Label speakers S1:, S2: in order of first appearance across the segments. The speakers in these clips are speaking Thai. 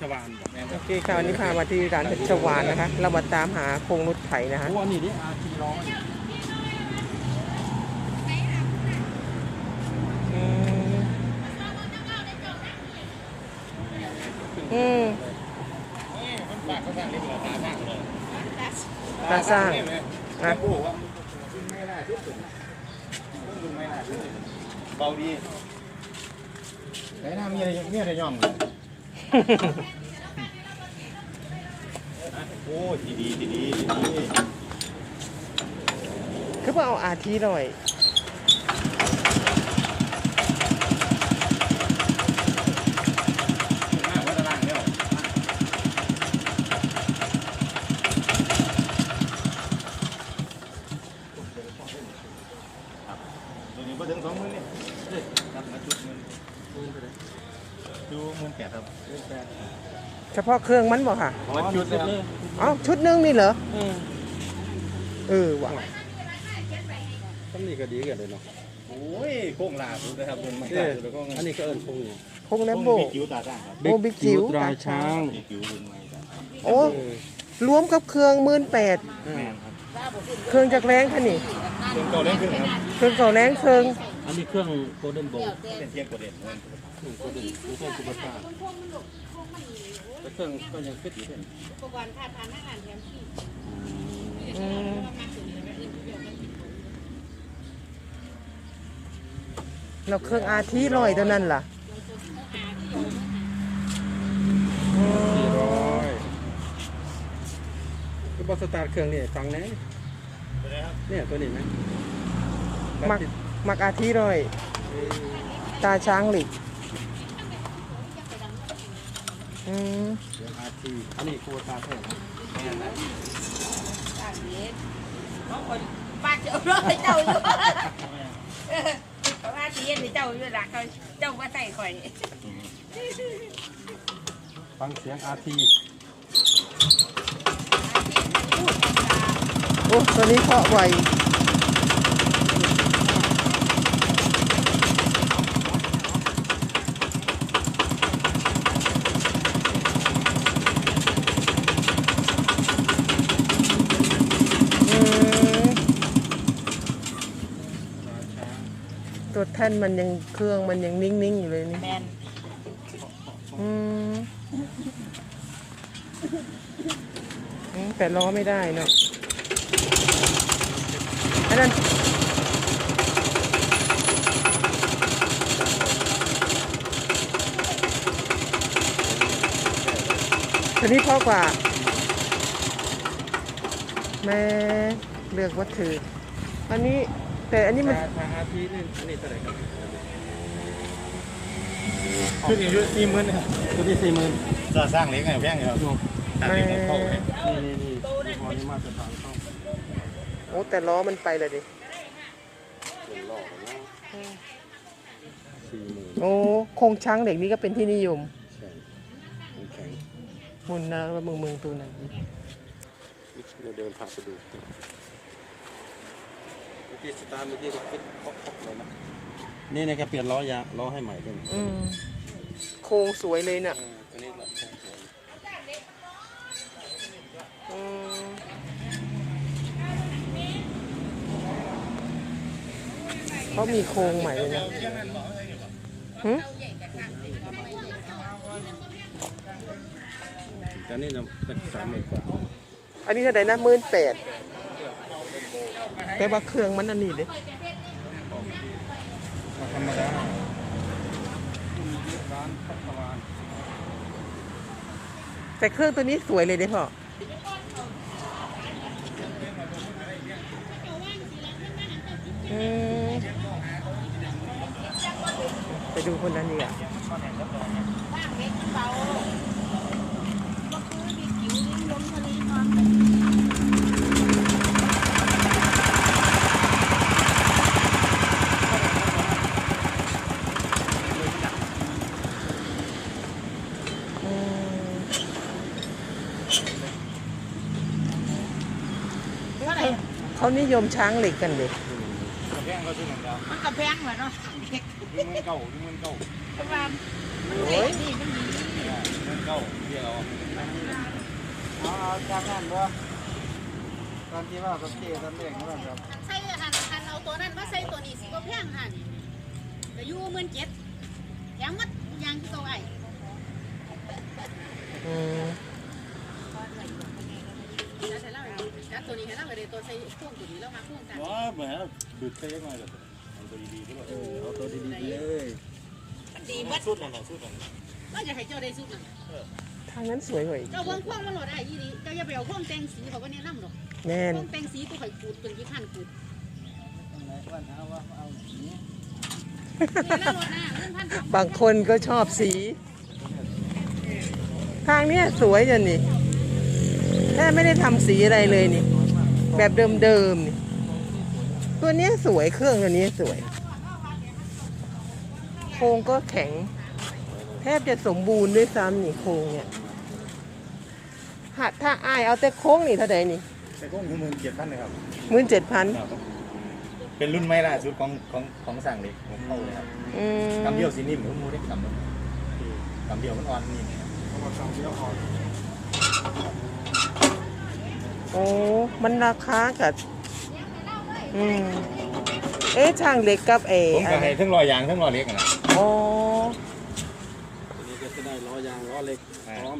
S1: ชวานบอกแม่น
S2: โอเคค่ะวันนี้พามาที่ร้านเพชรวานนะคะ เรามาตามหาโครงนุชไถนะคะ
S1: โอ้อันนี้นี่อาทีร้อย
S2: อืมอืม
S1: มันฝากเขาสร้างเรื่องตาสร้างเลย
S2: ตาสร้าง
S1: นะ
S2: นะ
S1: กูบอกว่าไม่น่าที่สุดมึงไม่น่าที่สุดเบาดีไหนหน้ามีอะไรมีอะไรย่อมเลย โอ้ดีดีดีดี
S2: คือว่าเอาอาทีหน่อย
S1: หน้าวัดตารางเนี่ยตัวนี้ก็ถึงสองหมื่นนี่รับมาชุดหมื่นดูหมื่นแปดครับ
S2: เฉพาะเครื่องมันบอกค่ะ
S1: อ๋อชุดเลย
S2: เอ้าชุดหนึงนี่เหรอเออว่ะ
S3: ตำหนิก็ดีกันเลยเนาะ
S1: โอ้ยโค้งลาสุดเลยครับมันไม่
S3: เอ
S1: ได้
S3: อ
S1: แล้วก็
S3: อันนี้ก็เอิญพงนี่
S2: พงแลมโบ
S1: มีคิ้วตาจ้างครับ
S2: โอ้บิ๊กจิ๋ว
S3: ตราช้าง
S1: มีคิ้วเป็นไงจ้ะ
S2: โอ้รวมกับเครื่องหมื่นแปด
S1: แม่นครับ
S2: เครื่องจากแรงค่ะนี่
S1: เป็นเก่าเล่นขึ้นครับ
S2: เครื่องเก่าแรงเครื่อง
S3: อันนี้เครื่องโกลเด้นโบว์
S1: เป็นเทียงกว่าเด่น
S3: โกลเด้นไม่ใช่ซุปเปอร์สตาร์แต่เครื่องก็ยังฟิตอยู่ด้วย
S4: อุปกรณ์ค่าทานอาหารแถมที่
S2: เราเครื่องอาทีลอยเท่านั้นล่ะอื
S3: สี่
S2: ม
S3: ร้อยคือบอสตาร์เครื่องนี่ฟังน่เนี่ยตัวนี้ไหม
S2: มัก มักอาทีลอย ตาช้างหลิกอืม
S3: เสียงอาร์ทีอันนี้คูตาแท้นะ
S4: ต่างเด็ดบางคนบ้านเจ้าเลยเจ้าอยู่เออเพราะว่าที่เย็นนี่เจ้าอยู่หลักเขาเจ้าว่าใส่ข่อย
S3: ฟังเสียงอาร์ที
S2: โอ้ตัวนี้เคาะไว ท่นมันยังเครื่องมันยังนิ่งๆอยู่เลยนี่
S4: แมน
S2: อืมอืมแต่ล้อไม่ได้เนาะอันนั้นตัวนี้พ่อกว่า แม่เลือกวัตถุอันนี้ แต่อันนี้มัน
S3: ทางอาร์ทีนี่อันนี้เท่าไหร่ครับ
S1: ชุดนี้ชุดสี่หมื่นครับ
S3: ตัวที่สี่หมื่น
S1: จะสร้างเล็กไงแพงครับตัดเล็กของเขาเลย
S3: นี่นี่นี่พอนี้มาตรฐานต้อง
S2: โอ้แต่ล้อมันไปเลยดิ
S3: เป็นหลอกนะสี่หมื่น
S2: โอ้โครงช้างเด็กนี้ก็เป็นที่นิยม
S3: ใช่มันแข็ง
S2: มุนนะว่าเมืองเมืองตัวนั้น
S3: เดี๋ยวเดินพาไปดู เมื่อกี้สตาร์ทเมื่อกี้ก็ฟิตคอกๆเลยนะนี่เนี่ยแกเปลี่ยนล้อยางล้อให้ใหม่ด้วย
S2: อืมโครงสวยเลยน่ะ
S3: อันนี้ละ
S2: อืมเขามีโครงใหม่เลยนะหึ
S3: แต่นี่จะเป็นสามหมื่นกว่า
S2: อันนี้เท่าไหร่นะหมื่นแปด แต่ว่าเครื่องมันอันนี้เลย
S3: ธรรมดาร้านพัฒวาน
S2: แต่เครื่องตัวนี้สวยเลยเด้พ่ออืมไปดูคนนั้นดีกว่า
S4: บ้างเล็กเบาก็คือมีจิ๋วลิ้นล้มทะเลนอน
S2: อืม
S4: เท่าไหร่
S2: เขานิยมช้างเหล็กกันเลย
S1: กระแพงก็ซื้อเหมือนกัน
S4: มันกระแพงเหรอเนาะเด็ก
S1: ยี่หมื่นเก่ายี่หมื่นเก่า
S4: ประมาณมันเล็กนี่มันดี
S1: แพเก้าเรียกเอา
S2: เอาเอาจากนั้นบ่ตอนที่ว่ากับเจตอนแรกนั่นครับ
S5: ใส่หันหันเอาตัวนั้นมาใส่ตัวนี้สิบ่แพงหันก็อยู่หมื่นเจ็ดยังมัดยังที่ตัวไอ้
S2: อืม
S5: แล้วใส่เล่า จัดตัวนี้ให้เล่าไปเลยตัวใส่พ่วงตัวนี้แล้วมาพ่วงกัน
S1: ว้าแหมดูดเต้หน่อยเลยเอาตัวดีๆด้วย
S2: เออเอาตัวดีๆเลย
S5: ดีมัด
S1: สุดนั่นแหละสุดนั่น
S5: ก็จะให้เจ้าได้สุดนั่น
S2: ทางนั้นสวยเว้ย
S5: เจ้าเบิ่งพ่วงมันโหลดได้ยี่ดีเจ้าอย่าไปเอาพ่วงแต่งสีเขาก็แนะนำหรอก
S2: แม่น
S5: พ่วงแต่งสีกูข่อยขูดเป็นกี่ขั้นขูด
S2: ไหนวันเอาว่าเอาสี
S5: นี่แล้วโหลดนะเรื่องพันสอง
S2: บางคนก็ชอบสี ทางเนี้ยสวยจังนี่ แค่ไม่ได้ทำสีอะไรเลยนี่ แบบเดิมๆนี่ตัวเนี้ยสวยเครื่องตัวนี้สวย โครงก็แข็ง แทบจะสมบูรณ์ด้วยซ้ำนี่โครงเนี่ยหัดถ้าอายเอาแต่โค้งนี่เท่าไหร่นี่
S1: แต่ก็หมื่นเจ็ดพันเลยครับ
S2: หมื่นเจ็ดพัน
S1: เป็นรุ่นใหม่ล่าสุดของของของสั่งเล็กของเข้าเลยครับ
S2: อืม
S1: กำเดียวสีนิ่มผมมูได้กำเดียวกำเดียวมันอ่อนนี่
S2: โอ้มันราคากับอืมเอ๊ะช่างเหล็กกับเอ
S1: ผม
S2: อะ
S1: ก็
S2: ไร
S1: ให้ทั้งรอยยางทั้งรอยเล็กนะ
S2: อ๋อ
S3: ตัวนี้ก็จะได้ล้อยางล้อเล็กพร้อม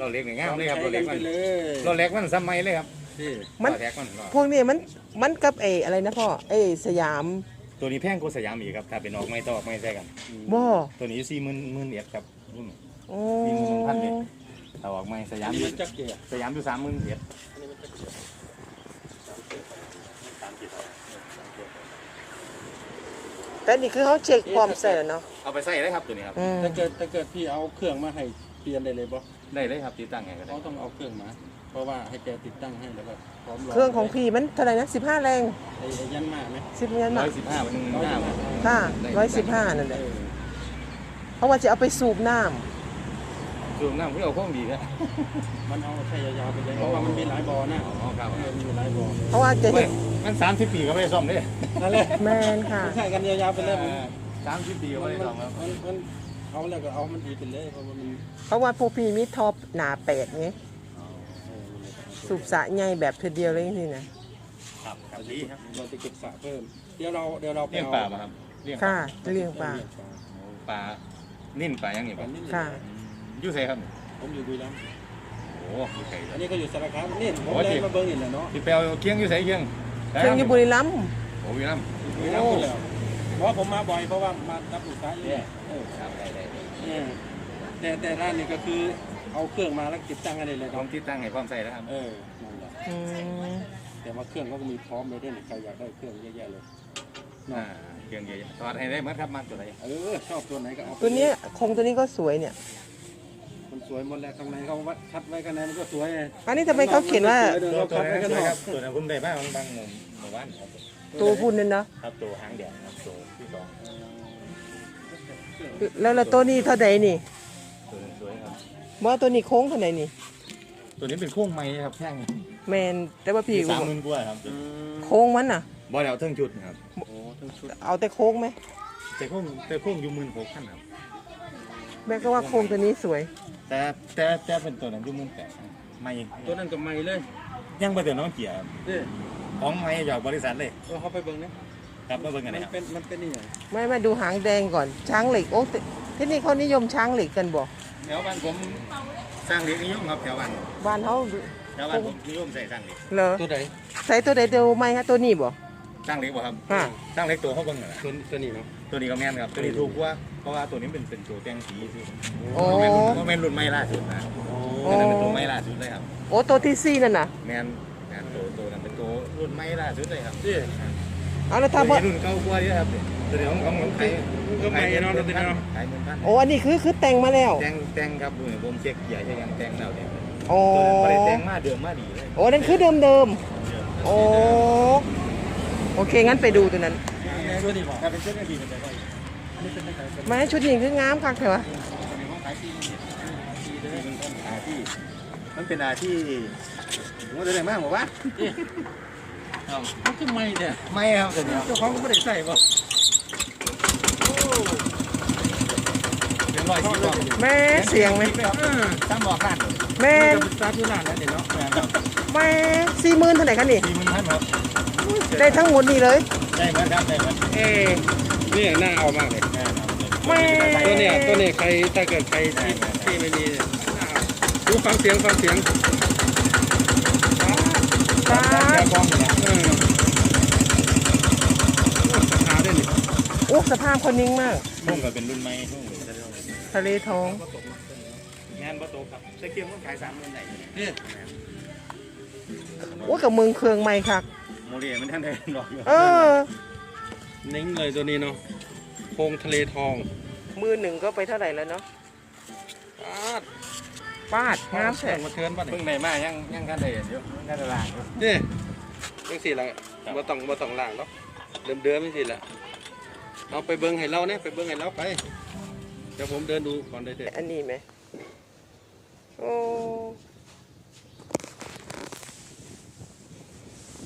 S1: รอยเล็กง่ายเลยครับรอยเล็กมัน
S3: ไปเลย
S1: รอยเล็กมันสมัยเลยครับ
S3: ที่
S2: มัน
S1: รอยแท็กมันรอย
S2: พวกนี้มันมันกับเออะไรนะพ่อเอสยาม
S1: ตัวนี้แพงกว่าสยามอีกครับถ้าเป็นออกไม่ต่อออกไม่ใช่กัน
S2: บ่
S1: ตัวนี้สี่หมื่นหมื่นเอ็ดครับรุ่น
S2: โอ้
S1: มีหมื่นพันเลย ถ้าออกไม่สยา
S3: อั
S1: ม
S3: น
S1: อ
S3: นี้
S1: ยู่
S3: มันจักเกียร์
S1: สยามอยู่สามหมื่นเอ็ด
S3: อันนี้มันจักเกียร์
S2: แต่นี่คือเขาเช็คความใส่แล้วเนาะ
S1: เอาไปใส่ได้ครับตัวนี้ครับ
S2: อืม
S3: ถ้าเกิดถ้าเกิดพี่เอาเครื่องมาให้เปลี่ยนได้เลยบ่
S1: ได้เลยครับติดตั้งไงก็ได้
S3: เขาต้องเอาเครื่องมา เพราะว่าให้แกติดตั้งให้แล้วก็พร้อม
S2: เครื่องของพี่มันเท่าไหร่นะสิบห้าแรง
S3: ไอ้ไอ้ยันมาไหม
S2: สิบยัน
S1: ร้
S2: มา
S1: อยสิบห้าวันหนึ่งหน้าวัน
S2: ค่ะร้อยสิบห้านั่นแห
S3: เอ
S2: ละ
S3: อ
S2: เพราะว่าจะเอาไปสูบน้
S1: สูบน้ำเพื่อเอาข้องดีนะ
S3: มันเอาใช้ยาวๆไปเลยเพราะว่ามันมีหลายบ่อนะ
S1: อ๋อครับ
S3: เออมีหลายบ่อ
S2: เพราะว่าจะ
S1: ไม่
S2: เห็น
S1: มันสามสิบปีก็ไม่ได้ซ่อมเลย
S3: นั่นแหละ
S2: แมนค่ะ
S3: ใช้กันยาวๆไปเลยมัน
S1: สามสิบปีก็ไม่ได้ซ่อมครับ
S3: มันมันเอาแล้วก็เอามันดีไปเลยเพราะว่ามัน
S2: เพราะว่าพวกพี่มีท็อปหนาแปดไง
S3: เนเลย
S2: สูบสระใหญ่แบบเธอเดียวเลยนี่นะ
S1: ครับครับดีครับ
S3: เราจะเก็บสระเพิ่มเดี๋ยวเราเดี๋ยวเราไป
S1: เลี้ยง
S3: อ
S1: ปลาป่ะครับเลี้ยง
S2: ค่ะเลี้ยงปลา
S3: เลี้ยงปลา
S1: ปลานิ่นปลายังนี่
S3: ปลา
S1: ป่ะ
S2: ค่ะ
S1: อยู่ใส่ครับ
S3: ผมอยู่บุรีรัมย์
S1: โอ้อยู่ใส่
S3: อันนี้ก็อยู่สารคามนี่ผม
S1: โอ้
S3: เลย
S1: ที่
S3: มาเบิ้งนี่แหละเนาะ
S1: ที่แปลเคียงอยู่ใส่เคียง
S2: เครื่องอยู่บุรีรัมย์
S1: โอ้ยน้
S3: บุรีรัมย์หมดแล้วเพราะว่าผมมาบ่อยเพราะว่ามารับลูกค้าอยู่เนี่ยเออำ
S1: ครับได้ได้
S3: เออแต่แต่ร้านนี้ก็คือเอาเครื่องมาแล้วติดตั้งให้เลยเลย
S1: พร้อ
S3: เนาะ
S1: มติดตั้งให้พร้อมใส่แล้วครับ
S3: เออนั่นแหละ
S2: อืม
S3: แต่ว่าเครื่องเขาก็มีพร้อมเลยด้วยนี่ใครอยากได้เครื่องเยอะแยะเลย
S1: อ่าเครื่องเยอะๆถอดให้ได้เหมือนครับมากตัวไหน
S3: เออชอบตัวไหนก็เอาไป
S2: ตัวเนี้ยโครงตัวนี้ก็สวยเนี่ย
S3: มันส วยหมดแล้วข้างในเขาวัดคัดไว้ข้างในมันก็สวยไง
S2: อันนี้ทำไมเขาเขียนว่า
S3: เดี๋ยว
S1: ตัว
S3: เรา
S1: ตัว
S3: คัดไว้
S1: นั้น
S3: ข้าง
S1: ส
S3: น
S1: วย
S3: อ
S1: ครั
S3: ก
S1: บตัวนั้นผมได้บ้างบางมุมหมู่บ้านครับ
S2: ตัวพุ่นนั่นเนาะ
S1: ครับตัวหางแดงครับตัวที่สอง
S2: แล้วแล้วตัวนี้เท่าไหร่นี่
S1: ตัวนั้นสวยครับ
S2: ว่าตัวนี้โค้งเท่าไหร่นี่
S1: ตัวนี้เป็นโค้งไม้ครับแท่ง
S2: แมนแต่ว่าพี่
S1: สามหมื่นกว่าครับ
S3: อืม
S2: โค้งมันน่ะ
S1: บ่ได้เอาเทิงชุดนะครับ
S3: โอ้ทั้งชุด
S2: เอาแต่โค้งไหม
S1: แต่โค้งแต่โค้งอยู่หมื่นหกพันครับ
S2: แม่ก็ว่าโค้งตัวนี้สวย
S1: แต่แต่แต่เป็นตัวนั้นอยู่หมื่นแปดไม่
S3: ตัวนั้นก็ใหม่เลย
S1: ยังไปเตือนน้องเกียร์ครับ
S3: นี่
S1: ของไม่จากบริษัทเลย
S3: เราเข้าไปเบิ่งนี่
S1: ครับมาเบิ่งกัน
S3: มั
S1: นะครับ
S3: นเป็นมันเป็นนี่ไง
S2: ไม่มาดูหางแดงก่อน ช้างเหล็กโอ้แต่ที่นี่เขานิยมช้างเหล็กกันบอก
S1: แถวบ้านผมสร้างเหล็กนิยมครับแถวบ้าน
S2: บ้านเขา
S1: แถวบ้านผมนิยมใส่สร้างเหล็ก
S2: เหรอ
S3: ตัวไหน
S2: ใส่ตัวใดตัวไม่ฮะตัวนี้บ่
S1: สร้างเหล็กบ่ครับ
S2: ฮะ
S1: สร้างเหล็กตัวเขาเบิ่งน่ะ
S3: ตัวตัวนี้เนาะ
S1: ตัวนี้ก็แม่นครับ ตัวนี้ถูกกว่าเพราะว่าตัวนี้เป็นเป็นตัวแต่งสีที่
S2: โอ้
S1: โมเมนต์โมเมนต์รุ่นใหม่ล่าสุดนะ
S2: โอ้
S1: ตัวนั้นเป็นตัวใหม่ล่าสุดเลยครับ
S2: โอ้ตัวที่สี่นั่นน่ะ
S1: แม่นแม่นตัวตัวนั้นเป็นตัวรุ่นใหม่ล่าสุดเลยครับ
S3: นี่
S2: เอาแล้ว
S1: ตั
S2: ถ้าวบ่
S1: นี้รุ่นเก่ากว่าเยอะครับตัวนี้ของของผมขาย
S3: ก็ใหม่เนาะตัวนี้เนาะ
S1: ขายหมื่นพัน
S2: โอ้อันนี้คือคือแต่งมาแล้ว
S1: แต่งแต่งครับดูผมเช็คเกียร์ใช่ยังแต่งแล้วเนี่ย
S2: โอ้
S1: ตัวนั้นบ่ได้แต่งมาเดิมมาดีเลย
S2: โอ้นั่นคือเดิมเดิมๆโอ้โอเคงั้นไปดูตัวนั้น
S3: ตัวนี้บอก
S1: ถ้าเป็นเส้นดีเป็นไปได้
S3: อันนี้เป็นอะไรเป็น
S2: ไมาชุดนี้คืองามคักเถอะวะ
S1: ตัวนี้ของขายที่นี่ที่เลยมันเป็นอาที่มันเป็นอาที่ผมว่าจะได้มากกว่า
S3: มันก็ใหม่เนี่ย
S1: ไม่ครับตัวนี้
S3: เจ้าของก็ไม่ได้ใส่บ่
S1: เดี๋ยวรร้อยสิบบอก
S2: แม่เสียงไหม
S1: ตั้งบอกร้าน
S2: แม่
S3: นี่ก็เป็นซาที่ร้านแล้วเดี๋ยวเนาะ
S1: แม่ครับ
S2: แม่สี่หมื่นเท่าไหร่กันนี่
S1: สี่หมื่นพันครับ
S2: ได้ทั้งหมดนี่เลย
S1: ได้เหมือนครับได้เหมือน
S2: เอ
S3: นี่น่าเอามากเลย
S1: แม่ครับ
S2: แม่
S3: ตัวเนี้ยตัวเนี้ยใครถ้าเกิดใครที่ที่ไม่มีเนี่ยน่าเอาดูฟังเสียงฟังเสียง
S2: ตา
S1: แม่กล้องเนี่ย
S3: เออโอ้ราคาด้วยนี่
S2: โอ้สภาพคนนิ่งมาก
S1: ทุ่งก็เป็นรุ่นใหม่ทุ่ง
S2: ทะเลทอง
S1: งานประตูครับใช้เกียงมันขายสามหมื่นไหน
S3: นี่
S2: โอ้กับเมืองเครื่องใหม่คัก
S1: โมเรียมันท่านได้หรอก
S2: เออ
S3: นิ้งเลยตัวนี้เนาะโครงทะเลทอง
S2: มือหนึ่งก็ไปเท่าไหร่แล้วเนาะ
S3: อ้า
S2: ปาดงาม
S3: แส
S2: แท้
S3: งมาเทินป่ะ
S1: เพิ่
S3: เนี่ย
S1: งได้มายังยังท่านได้เดี๋ยวท่านได้ล่างอยู่
S3: นี่ยังสี่ละบ่ต้องบ่ต้องล่างหรอกเดิมเดิมๆยังสี่ละเอาไปเบิ้งให้เราเนี่ยไปเบิ้งให้เราไปเดี๋ยวผมเดินดูก่อนได้เด็ด
S2: อันนี้ไหม โอ้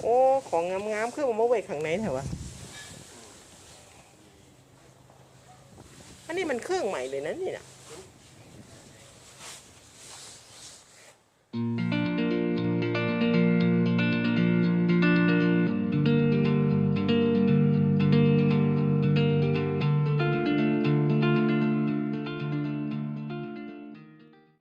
S2: อ้ของงามๆคือเอามาไว้ข้างในแถวะอันนี้มันเครื่องใหม่เลยนะนี่นะ